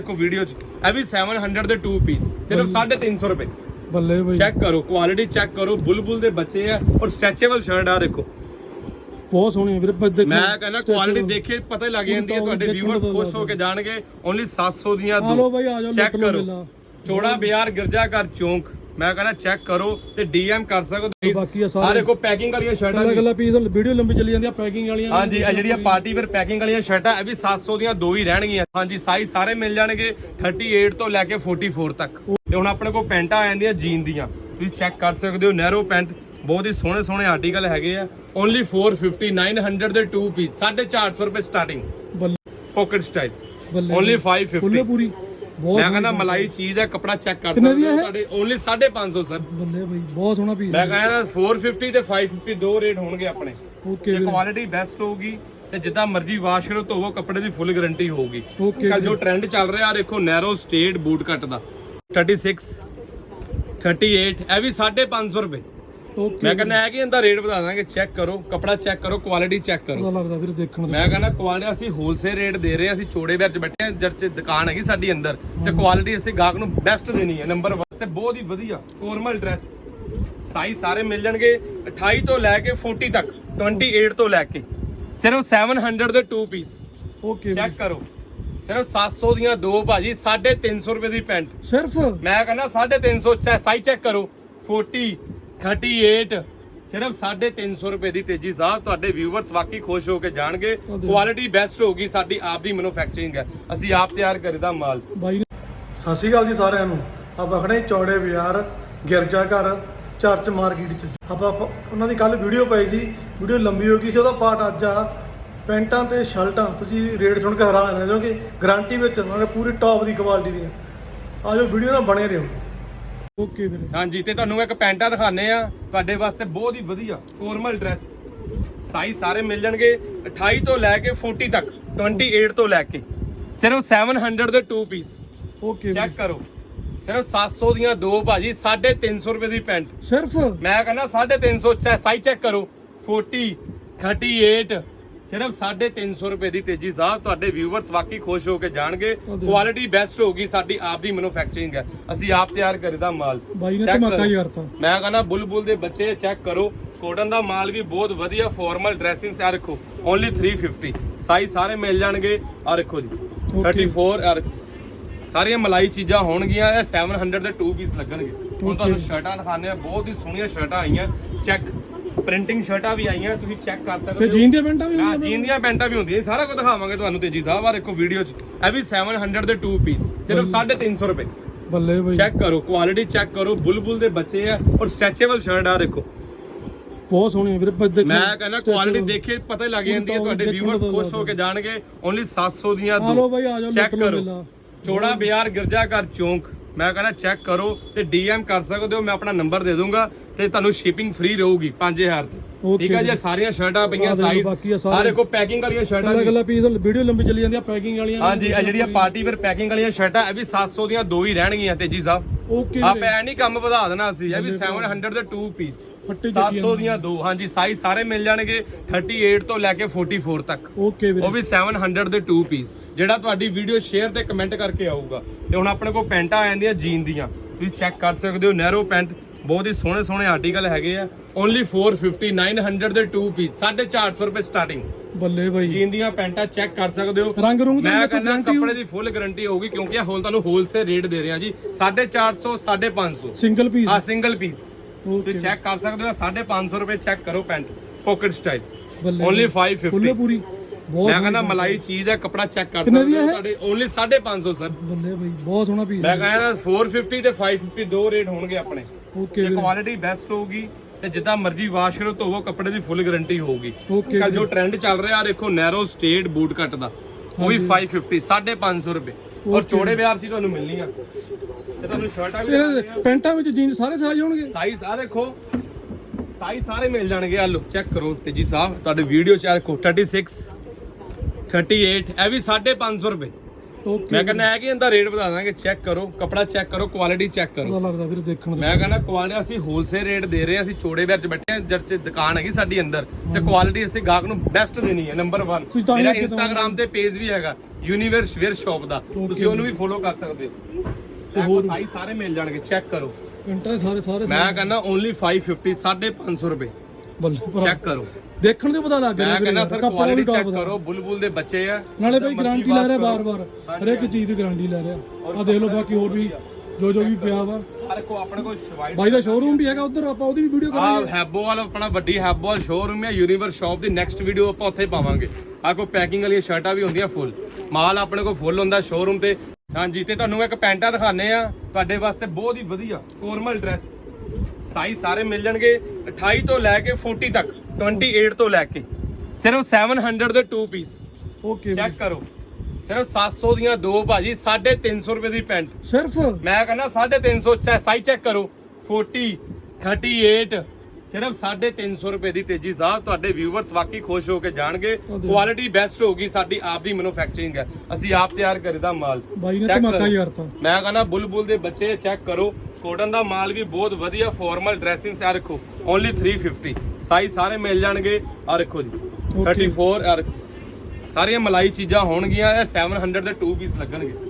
ਦੇਖੋ ਵੀਡੀਓ 'ਚ ਇਹ ਵੀ 700 ਦੇ 2 ਪੀਸ ਸਿਰਫ 350 ਰੁਪਏ। ਬੱਲੇ ਬਈ। ਚੈੱਕ ਕਰੋ ਕੁਆਲਿਟੀ ਚੈੱਕ ਕਰੋ ਬੁਲਬੁਲ ਦੇ ਬੱਚੇ ਆ ਔਰ ਸਟ੍ਰੈਚੇਬਲ ਸ਼ਰਟ ਆ ਦੇਖੋ। ਬਹੁਤ ਸੋਹਣੀ ਵੀਰੇ ਦੇਖੋ ਮੈਂ ਕਹਿੰਦਾ ਕੁਆਲਿਟੀ ਦੇਖੇ ਪਤਾ ਹੀ ਲੱਗ ਜਾਂਦੀ ਹੈ ਤੁਹਾਡੇ ਵਿਊਅਰਸ ਖੁਸ਼ ਹੋ ਕੇ ਜਾਣਗੇ ਓਨਲੀ 700 ਦੀਆਂ ਜਾਓ, ਚੈੱਕ ਕਰੋ। ਚੋੜਾ ਬਾਜ਼ਾਰ ਗਿਰਜਾ ਘਰ ਚੌਂਕ। ਮੈਂ ਕਹਿੰਦਾ ਚੈੱਕ ਕਰੋ ਤੇ ਡੀਐਮ ਕਰ ਸਕਦੇ ਬਾਕੀ ਆ ਸਾਰੇ- ਆ ਦੇਖੋ ਪੈਕਿੰਗ ਵਾਲੀਆਂ ਸ਼ਰਟਾਂ ਵੀ ਕੱਲਾ ਪੀਸ ਵੀਡੀਓ ਲੰਬੀ ਚੱਲੀ ਜਾਂਦੀ ਆ ਪੈਕਿੰਗ ਵਾਲੀਆਂ ਹਾਂਜੀ ਇਹ ਜਿਹੜੀਆਂ ਪਾਰਟੀ ਵੇਅਰ ਪੈਕਿੰਗ ਵਾਲੀਆਂ ਸ਼ਰਟਾਂ ਇਹ ਵੀ 700 ਦੀਆਂ ਦੋ ਹੀ ਰਹਿਣਗੀਆਂ। ਹਾਂਜੀ ਸਾਈਜ਼ ਸਾਰੇ ਮਿਲ ਜਾਣਗੇ 38 ਤੋਂ ਲੈ ਕੇ 44 ਤੱਕ। ਤੇ ਹੁਣ ਆਪਣੇ ਕੋਲ ਪੈਂਟਾਂ ਆ ਜਾਂਦੀਆਂ ਜੀਨ ਦੀਆਂ। ਤੁਸੀਂ ਚੈੱਕ ਕਰ ਸਕਦੇ ਹੋ ਨੈਰੋ ਪੈਂਟ ਬਹੁਤ ਹੀ ਸੋਹਣੇ ਸੋਹਣੇ ਆਰਟੀਕਲ ਹੈਗੇ ਆ। ਓਨਲੀ 450 900 ਦੇ 2 ਪੀਸ 450 ਰੁਪਏ ਸਟਾਰਟਿੰਗ ਬੱਲੇ ਪਾਕਟ ਸਟਾਈਲ ਬੱਲੇ ਓਨਲੀ ਫੁੱਲੇ 550 ਪੂਰੀ। ਬਹੁਤ ਮੈਂ ਕਹਿੰਦਾ ਮਲਾਈ ਚੀਜ਼ ਹੈ ਕਪੜਾ ਚੈੱਕ ਕਰ ਕਿੰਨੇ ਸਕਦੇ ਦੀ ਹੋ ਹੈ? ਤੁਹਾਡੇ ਓਨਲੀ 550 ਸਰ ਬੱਲੇ ਬਈ ਬਹੁਤ ਸੋਹਣਾ ਪੀਸ ਮੈਂ ਕਹਿੰਦਾ 450 ਤੇ 550 ਦੋ ਰੇਟ ਹੋਣਗੇ ਆਪਣੇ। ਓਕੇ ਤੇ ਵੀਰੇ। ਕੁਆਲਿਟੀ ਬੈਸਟ ਹੋਊਗੀ ਤੇ ਜਿੱਦਾਂ ਮਰਜ਼ੀ ਵਾਸ਼ ਕਰੋ ਧੋਵੋ ਕੱਪੜੇ ਦੀ ਫੁੱਲ ਗਾਰੰਟੀ ਹੋਊਗੀ। ਕੱਲ ਜੋ ਟ੍ਰੈਂਡ ਚੱਲ ਰਿਹਾ ਦੇਖੋ ਨੈਰੋ ਸਟੇਟ ਬੂਟ ਕੱਟ ਦਾ। 36 38 ਇਹ ਵੀ 550 ਰੁਪਏ। ਮੈਂ ਕਹਿੰਦਾ ਹੈ ਕਿ ਇਹਦਾ ਰੇਟ ਵਧਾ ਦਾਂਗੇ ਚੈੱਕ ਕਰੋ ਕੱਪੜਾ ਚੈੱਕ ਕਰੋ ਕੁਆਲਿਟੀ ਚੈੱਕ ਕਰੋ। ਲੱਗਦਾ ਵੀਰੇ ਦੇਖਣ ਮੈਂ ਕਹਿੰਦਾ ਕੁਆਲਿਟੀ ਅਸੀਂ ਹੋਲਸੇਲ ਰੇਟ ਦੇ ਰਹੇ ਹਾਂ ਅਸੀਂ ਚੋੜੇ ਚ ਬੈਠੇ ਹਾਂ ਜਦ ਚ ਦੁਕਾਨ ਹੈਗੀ ਸਾਡੀ ਅੰਦਰ ਤੇ ਕੁਆਲਿਟੀ ਅਸੀਂ ਗਾਹਕ ਨੂੰ ਬੈਸਟ ਦੇਣੀ ਹੈ। ਨੰਬਰ ਵਾਸਤੇ ਬਹੁਤ ਹੀ ਵਧੀਆ ਫਾਰਮਲ ਡਰੈਸ ਸਾਈਜ਼ ਸਾਰੇ ਮਿਲ ਜਾਣਗੇ 28 ਤੋਂ ਲੈ ਕੇ 40 ਤੱਕ 28 ਤੋਂ ਲੈ ਕੇ। ਸਿਰਫ 700 ਦੇ 2 ਪੀਸ ਓਕੇ ਚੈੱਕ ਕਰੋ। ਸਿਰਫ 700 ਦੀਆਂ ਦੋ ਭਾਜੀ 350 ਰੁਪਏ ਦੀ ਪੈਂਟ ਸਿਰਫ? ਮੈਂ ਕਹਿੰਦਾ 350 ਸਾਈਜ਼ ਚੈੱਕ ਕਰੋ। 40 38 ਸਿਰਫ 350 ਰੁਪਏ ਦੀ ਤੇਜੀ। ਸਾਹਿਬ ਤੁਹਾਡੇ ਵਿਊਵਰਸ ਵਾਕਈ ਖੁਸ਼ ਹੋ ਕੇ ਜਾਣਗੇ। ਕੁਆਲਿਟੀ ਬੈਸਟ ਹੋਗੀ ਸਾਡੀ ਆਪ ਦੀ ਮੈਨੂਫੈਕਚਰਿੰਗ ਹੈ। ਅਸੀਂ ਆਪ ਤਿਆਰ ਕਰੀਦਾ ਮਾਲ। ਸਤਿ ਸ਼੍ਰੀ ਅਕਾਲ ਜੀ ਸਾਰਿਆਂ ਨੂੰ। ਆਪਾਂ ਖੜੇ ਚੌੜੇ ਬਾਜ਼ਾਰ, ਗਿਰਜਾ ਘਰ ਚਰਚ ਮਾਰਕੀਟ ਚ। ਆਪਾਂ ਉਹਨਾਂ ਦੀ ਕੱਲ ਵੀਡੀਓ ਪਾਈ ਸੀ। ਵੀਡੀਓ ਲੰਬੀ ਹੋ ਗਈ ਸੀ, ਉਹਦਾ ਪਾਰਟ ਅੱਜ ਆ। ਪੈਂਟਾਂ ਤੇ ਸ਼ਰਟਾਂ, ਤੁਸੀਂ ਰੇਟ ਸੁਣ ਕੇ ਹੈਰਾਨ ਰਹਿ ਜਾਓਗੇ। ਗਾਰੰਟੀ ਵਿੱਚ ਉਹਨਾਂ ਨੇ ਪੂਰੀ ਟੌਪ ਦੀ ਕੁਆਲਿਟੀ ਦੀ ਆਜੋ ਵੀਡੀਓ ਨਾਲ ਬਣੇ ਰਹੋ। ਓਕੇ ਵੀਰੇ। ਹਾਂਜੀ ਤੇ ਤੁਹਾਨੂੰ ਇੱਕ ਪੈਂਟਾ ਦਿਖਾਣੇ ਆ ਤੁਹਾਡੇ ਵਾਸਤੇ ਬਹੁਤ ਹੀ ਵਧੀਆ ਫਾਰਮਲ ਡਰੈਸ ਸਾਈਜ਼ ਸਾਰੇ ਮਿਲ ਜਾਣਗੇ। 28 ਤੋਂ ਲੈ ਕੇ 40 ਤੱਕ 28 ਤੋਂ ਲੈ ਕੇ। ਸਿਰਫ 700 ਦੇ 2 ਪੀਸ ਓਕੇ ਚੈੱਕ ਕਰੋ। ਸਿਰਫ 700 ਦੀਆਂ ਦੋ ਭਾਜੀ 350 ਰੁਪਏ ਦੀ ਪੈਂਟ। ਸਿਰਫ? ਮੈਂ ਕਹਿੰਦਾ 350 ਸਾਈਜ਼ ਚੈੱਕ ਕਰੋ। 40 38 ਸਿਰਫ 350 ਰੁਪਏ ਦੀ ਤੇਜੀ ਸਾਹਿਬ ਤੁਹਾਡੇ ਵਿਊਵਰਸ ਵਾਕਈ ਖੁਸ਼ ਹੋ ਕੇ ਜਾਣਗੇ। ਕੁਆਲਿਟੀ ਬੈਸਟ ਹੋਗੀ ਸਾਡੀ ਆਪ ਦੀ ਮੈਨੂਫੈਕਚਰਿੰਗ ਹੈ। ਅਸੀਂ ਆਪ ਤਿਆਰ ਕਰੀਦਾ ਮਾਲ। ਬਾਈ ਨੇ Check ਧਮਾਕਾ ਕਰੋ। ਹੀ ਕਰਤਾ ਮੈਂ ਕਹਿੰਦਾ ਬੁਲਬੁਲ ਦੇ ਬੱਚੇ ਚੈੱਕ ਕਰੋ। ਕੋਟਨ ਦਾ ਮਾਲ ਵੀ ਬਹੁਤ ਵਧੀਆ ਫਾਰਮਲ ਡਰੈਸਿੰਗ ਆ ਰੱਖੋ। ਓਨਲੀ 350 ਸਾਈਜ਼ ਸਾਰੇ ਮਿਲ ਜਾਣਗੇ। ਆ ਰੱਖੋ ਜੀ। 34 ਆ ਰੱਖੋ। ਸਾਰੀਆਂ ਮਲਾਈ ਚੀਜ਼ਾਂ ਹੋਣਗੀਆਂ। ਇਹ 700 ਦੇ 2 ਪੀਸ ਲੱਗਣਗੇ। ਹੁਣ ਤੁਹਾਨੂੰ ਸ਼ਰਟਾਂ ਦਿਖਾਉਂਦੇ ਆ ਬਹੁਤ ਹੀ ਸੋਹਣੀਆਂ ਸ਼ਰਟਾਂ ਆਈਆਂ। ਚੈੱਕ ਪ੍ਰਿੰਟਿੰਗ ਸ਼ਰਟਾਂ ਵੀ ਆਈਆਂ ਤੁਸੀਂ ਚੈੱਕ ਕਰ ਤੇ ਸਕਦੇ ਹੋ। ਜੀਨ ਦੀਆਂ ਪੈਂਟਾਂ ਵੀ ਹਾਂ ਹੁੰਦੀਆਂ ਜੀਨ ਦੀਆਂ ਪੈਂਟਾਂ ਵੀ ਹੁੰਦੀਆਂ ਸਾਰਾ ਕੁਝ ਦਿਖਾਵਾਂਗੇ ਤੁਹਾਨੂੰ ਤੇਜੀ ਸਾਹਿਬ। ਆ ਦੇਖੋ ਵੀਡੀਓ 'ਚ ਇਹ ਵੀ 700 ਦੇ 2 ਪੀਸ ਸਿਰਫ 350 ਰੁਪਏ। ਬੱਲੇ ਬਈ। ਚੈੱਕ ਕਰੋ ਕੁਆਲਿਟੀ ਚੈੱਕ ਕਰੋ ਬੁਲਬੁਲ ਦੇ ਬੱਚੇ ਆ ਔਰ ਸਟ੍ਰੈਚੇਬਲ ਸ਼ਰਟ ਆ ਦੇਖੋ। ਬਹੁਤ ਸੋਹਣੀ ਹੈ ਵੀਰੇ ਦੇਖੋ ਮੈਂ ਕਹਿੰਦਾ ਕੁਆਲਿਟੀ ਦੇਖੇ ਪਤਾ ਹੀ ਲੱਗ ਜਾਂਦੀ ਹੈ ਤੁਹਾਡੇ ਤੋਂ ਖੁਸ਼ ਹੋ ਕੇ ਜਾਣਗੇ ਓਨਲੀ 700 ਦੀਆਂ ਆ ਲਓ ਬਾਈ, ਆ ਜਾਓ, ਚੈੱਕ ਕਰੋ। ਚੋੜਾ ਬਾਜ਼ਾਰ ਗਿਰਜਾ ਘਰ ਚੌਂਕ। ਮੈਂ ਕਹਿੰਦਾ ਚੈੱਕ ਕਰੋ ਤੇ ਡੀਐਮ ਕਰ ਸਕਦੇ ਹੋ ਮੈਂ ਆਪਣਾ ਨੰਬਰ ਦੇ ਦੂੰਗਾ ਤੇ ਤੁਹਾਨੂੰ ਸ਼ਿਪਿੰਗ ਫ੍ਰੀ ਰਹੂਗੀ 5000 ਦੀ। ਠੀਕ ਹੈ ਜੀ ਸਾਰੀਆਂ ਸ਼ਰਟਾਂ ਪਈਆਂ ਸਾਈਜ਼ ਆ ਸਾਰੇ- ਆ ਦੇਖੋ ਪੈਕਿੰਗ ਵਾਲੀਆਂ ਸ਼ਰਟਾਂ ਵੀ ਕੱਲਾ ਪੀਸ ਵੀਡੀਓ ਲੰਬੀ ਚੱਲੀ ਜਾਂਦੀ ਆ ਪੈਕਿੰਗ ਵਾਲੀਆਂ ਹਾਂਜੀ ਇਹ ਜਿਹੜੀਆਂ ਪਾਰਟੀ ਵੇਅਰ ਪੈਕਿੰਗ ਵਾਲੀਆਂ ਸ਼ਰਟਾਂ ਇਹ ਵੀ 700 ਦੀਆਂ ਦੋ ਹੀ ਰਹਿਣਗੀਆਂ ਤੇਜੀ ਸਾਹਿਬ। ਓਕੇ ਆਪ ਐ ਨਹੀਂ ਕੰਮ ਵਧਾ ਦੇਣਾ ਸੀ ਇਹ ਵੀ 700 ਦੇ 2 ਪੀਸ ਫੱਟੀ 700 ਦੀਆਂ ਦੋ ਹਾਂਜੀ ਸਾਈਜ਼ ਸਾਰੇ ਮਿਲ ਜਾਣਗੇ 38 ਤੋਂ ਲੈ ਕੇ 44 ਤੱਕ। ਓਕੇ ਵੀਰੇ। ਉਹ ਵੀ 700 ਦੇ 2 ਪੀਸ ਜਿਹੜਾ ਤੁਹਾਡੀ ਵੀਡੀਓ ਸ਼ੇਅਰ ਤੇ ਕਮੈਂਟ ਕਰਕੇ ਆਊਗਾ। ਤੇ ਹੁਣ ਆਪਣੇ ਕੋਲ ਪੈਂਟਾਂ ਆ ਜਾਂਦੀਆਂ ਜੀਨ ਦੀਆਂ। ਤੁਸੀਂ ਚੈੱਕ ਕਰ ਸਕਦੇ ਹੋ ਨੈਰੋ ਪੈਂਟ ਬਹੁਤ ਹੀ ਸੋਹਣੇ ਸੋਹਣੇ ਆਰਟੀਕਲ ਹੈਗੇ ਆ। ਓਨਲੀ 450 900 ਦੇ 2 ਪੀਸ 450 ਰੁਪਏ ਸਟਾਰਟਿੰਗ ਬੱਲੇ ਬਾਈ। ਜੀਨ ਦੀਆਂ ਪੈਂਟਾਂ ਚੈੱਕ ਕਰ ਸਕਦੇ ਹੋ। ਰੰਗ ਰੁੰਗ ਮੈਂ ਕਹਿੰਦਾ ਕੱਪੜੇ ਦੀ ਫੁੱਲ ਗਾਰੰਟੀ ਹੋਊਗੀ ਕਿਉਂਕਿ ਇਹ ਹੁਣ ਤੁਹਾਨੂੰ ਹੋਲਸੇਲ ਰੇਟ ਦੇ ਰਹੇ ਹਾਂ ਜੀ। 450 550 ਸਿੰਗਲ ਪੀਸ ਆ ਸਿੰਗਲ ਪੀਸ ਤੁਸੀਂ ਚੈੱਕ ਕਰ ਸਕਦੇ ਹੋ 550 ਰੁਪਏ ਚੈੱਕ ਕਰੋ ਪੈਂਟ ਪਾਕਟ ਸਟਾਈਲ ਓਨਲੀ ਫੁੱਲੇ 550 ਪੂਰੀ। ਬਹੁਤ ਮੈਂ ਕਹਿੰਦਾ ਮਲਾਈ ਚੀਜ਼ ਹੈ ਕਪੜਾ ਚੈੱਕ ਕਰ ਸਕਦੇ ਹੋ? ਤੁਹਾਡੇ ਓਨਲੀ 550 ਸਰ ਬੱਲੇ ਬਾਈ ਬਹੁਤ ਸੋਹਣਾ ਪੀਸ ਮੈਂ ਕਹਿੰਦਾ 450 ਤੇ 550 ਦੋ ਰੇਟ ਹੋਣਗੇ ਆਪਣੇ। ਓਕੇ ਤੇ ਕੁਆਲਿਟੀ ਬੈਸਟ ਹੋਊਗੀ ਤੇ ਜਿੱਦਾਂ ਮਰਜ਼ੀ ਵਾਸ਼ ਕਰੋ ਧੋਵੋ ਕੱਪੜੇ ਦੀ ਫੁੱਲ ਗਾਰੰਟੀ ਹੋਊਗੀ। ਕੱਲ ਜੋ ਟ੍ਰੈਂਡ ਚੱਲ ਰਿਹਾ ਦੇਖੋ ਨੈਰੋ ਸਟੇਟ ਬੂਟ ਕੱਟ ਦਾ। ਉਹ ਵੀ 550 550 ਰੁਪਏ। ਔਰ ਚੋੜੇ ਚ ਹੀ ਤੁਹਾਨੂੰ ਮਿਲਣੀ ਆ। ਤੇ ਤੁਹਾਨੂੰ ਸ਼ਰਟਾਂ ਵੀ ਇਹਦੇ ਪੈਂਟਾਂ ਵਿੱਚ ਜੀਨ ਸਾਰੇ ਸਾਈਜ਼ ਹੋਣਗੇ ਸਾਈਜ਼ ਆ ਦੇਖੋ। ਸਾਈਜ਼ ਸਾਰੇ ਮਿਲ ਜਾਣਗੇ। ਆ ਲੋ ਚੈੱਕ ਕਰੋ ਤੇ ਜੀ ਸਾਹਿਬ ਤੁਹਾਡੇ ਵੀਡੀਓ ਚ ਆ ਦੇਖੋ 36 38 ਇਹ ਵੀ 550 ਰੁਪਏ। ਓਕੇ ਮੈਂ ਕਹਿੰਦਾ ਹੈ ਕਿ ਇਹਦਾ ਰੇਟ ਵਧਾ ਦਾਂਗੇ ਚੈੱਕ ਕਰੋ ਕਪੜਾ ਚੈੱਕ ਕਰੋ ਕੁਆਲਿਟੀ ਚੈੱਕ ਕਰੋ। ਪਤਾ ਲੱਗਦਾ ਵੀਰ ਦੇਖਣ ਦਾ। ਮੈਂ ਕਹਿੰਦਾ ਕੁਆਲਿਟੀ ਅਸੀਂ ਹੋਲਸੇਲ ਰੇਟ ਦੇ ਰਹੇ ਹਾਂ ਅਸੀਂ ਚੋੜੇ ਵਿੱਚ ਬੈਠੇ ਹਾਂ ਜਦ ਚ ਦੁਕਾਨ ਹੈਗੀ ਸਾਡੀ ਅੰਦਰ ਤੇ ਕੁਆਲਿਟੀ ਅਸੀਂ ਗਾਹਕ ਨੂੰ ਬੈਸਟ ਦੇਣੀ ਹੈ ਨੰਬਰ 1 ਤੁਸੀਂ ਤਾਂ ਹੀ ਮੇਰਾ ਅੱਗੇ ਤੋਂ- ਇੰਸਟਾਗ੍ਰam ਤੇ ਪੇਜ ਵੀ ਹੈਗਾ ਯੂਨੀਵਰਸ ਵੇਅਰ ਸ਼ਾਪ ਦਾ। ਤੁਸੀਂ ਉਹਨੂੰ ਵੀ ਫੋਲੋ ਕਰ ਸਕਦੇ ਹੋ। ਤੇ ਹੋਰ? ਸਾਈਜ਼ ਸਾਰੇ ਮਿਲ ਜਾਣਗੇ ਚੈੱਕ ਕਰੋ। ਦੇ ਸਾਰੇ ਸਾਰੇ ਮੈਂ ਕਹਿੰਦਾ ਓਨਲੀ 550 550 ਰੁਪਏ। ਬੱਲੇ ਭਰਾ। ਚੈੱਕ ਕਰੋ। ਦੇਖਣ ਦੇ ਪਤਾ ਲੱਗ ਗਿਆ ਮੈਂ ਵੀਰੇ, ਕਹਿੰਦਾ ਸਰ ਕੱਪੜਾ ਵੀ ਕੁਆਲਿਟੀ top ਚੈੱਕ ਦਾ। ਕਰੋ ਬੁਲਬੁਲ ਦੇ ਬੱਚੇ ਆ। ਨਾਲੇ ਭਾਈ ਗਾਰੰਟੀ ਲੈ ਰਿਹਾ। ਬਾਰ-ਬਾਰ ਹਰੇਕ ਚੀਜ਼ ਦੀ ਗਾਰੰਟੀ ਲੈ ਰਿਹਾ। ਆ ਦੇਖ ਲਓ ਬਾਕੀ ਹੋਰ ਵੀ ਜੋ ਜੋ ਵੀ ਪਿਆ ਵਾ। ਹਰ ਕੋ ਆਪਣੇ ਕੋਲ ਸ਼ਵਾਈਟ ਬਾਈ ਦਾ ਸ਼ੋਰੂਮ ਵੀ ਹੈਗਾ ਉਧਰ ਆਪਾਂ ਉਹਦੀ ਵੀ ਵੀਡੀਓ ਆ ਕਰਾਂਗੇ। ਹੈਬੋਵਾਲ ਆਪਣਾ ਵੱਡੀ ਹੈਬੋਵਾਲ ਸ਼ੋਰੂਮ ਹੈ ਯੂਨੀਵਰਸ ਸ਼ਾਪ ਦੀ ਨੈਕਸਟ ਵੀਡੀਓ ਆਪਾਂ ਉੱਥੇ ਪਾਵਾਂਗੇ। ਆ ਕੋ ਪੈਕਿੰਗ ਵਾਲੀਆਂ ਸ਼ਰਟਾਂ ਵੀ ਹੁੰਦੀਆਂ ਫੁੱਲ ਮਾਲ ਆਪਣੇ ਕੋਲ ਫੁੱਲ ਹੁੰਦਾ ਸ਼ੋਰੂਮ ਤੇ। ਹਾਂਜੀ ਤੇ ਤੁਹਾਨੂੰ ਇੱਕ ਪੈਂਟਾ ਦਿਖਾਣੇ ਆ। ਤੁਹਾਡੇ ਵਾਸਤੇ ਬਹੁਤ ਹੀ ਵਧੀਆ ਫਾਰਮਲ ਡਰੈਸ ਸਾਈਜ਼ ਸਾਰੇ ਮਿਲ ਜਾਣਗੇ 28 ਤੋਂ ਲੈ ਕੇ 40 ਤੱਕ 28 ਤੋਂ ਲੈ ਕੇ। ਸਿਰਫ 700 ਦੇ 2 ਪੀਸ ਓਕੇ ਚੈੱਕ ਕਰੋ। ਸਿਰਫ 700 ਦੀਆਂ ਦੋ ਭਾਜੀ 350 ਰੁਪਏ ਦੀ ਪੈਂਟ। ਸਿਰਫ? ਮੈਂ ਕਹਿੰਦਾ 350 ਸਾਈਜ਼ ਚੈੱਕ ਕਰੋ। 40 38 ਸਿਰਫ 350 ਰੁਪਏ ਦੀ ਤੇਜੀ ਸਾਹਿਬ ਤੁਹਾਡੇ ਵਿਊਵਰਸ ਵਾਕਈ ਖੁਸ਼ ਹੋ ਕੇ ਜਾਣਗੇ। ਕੁਆਲਿਟੀ ਬੈਸਟ ਹੋਗੀ ਸਾਡੀ ਆਪ ਦੀ ਮੈਨੂਫੈਕਚਰਿੰਗ ਹੈ। ਅਸੀਂ ਆਪ ਤਿਆਰ ਕਰੀਦਾ ਮਾਲ। ਬਾਈ ਨੇ Check ਧਮਾਕਾ ਕਰੋ। ਹੀ ਕਰਤਾ ਮੈਂ ਕਹਿੰਦਾ ਬੁਲਬੁਲ ਦੇ ਬੱਚੇ ਚੈੱਕ ਕਰੋ। ਕੋਟਨ ਦਾ ਮਾਲ ਵੀ ਬਹੁਤ ਵਧੀਆ ਫਾਰਮਲ ਡਰੈਸਿੰਗਸ ਆ ਰੱਖੋ। ਓਨਲੀ 350 ਸਾਈਜ਼ ਸਾਰੇ ਮਿਲ ਜਾਣਗੇ। ਆ ਰੱਖੋ ਜੀ। Okay. 34 ਆ ਰੱਖੋ ਸਾਰੀਆਂ ਮਲਾਈ ਚੀਜ਼ਾਂ ਹੋਣਗੀਆਂ ਇਹ 700 ਦੇ 2 ਪੀਸ ਲੱਗਣਗੇ।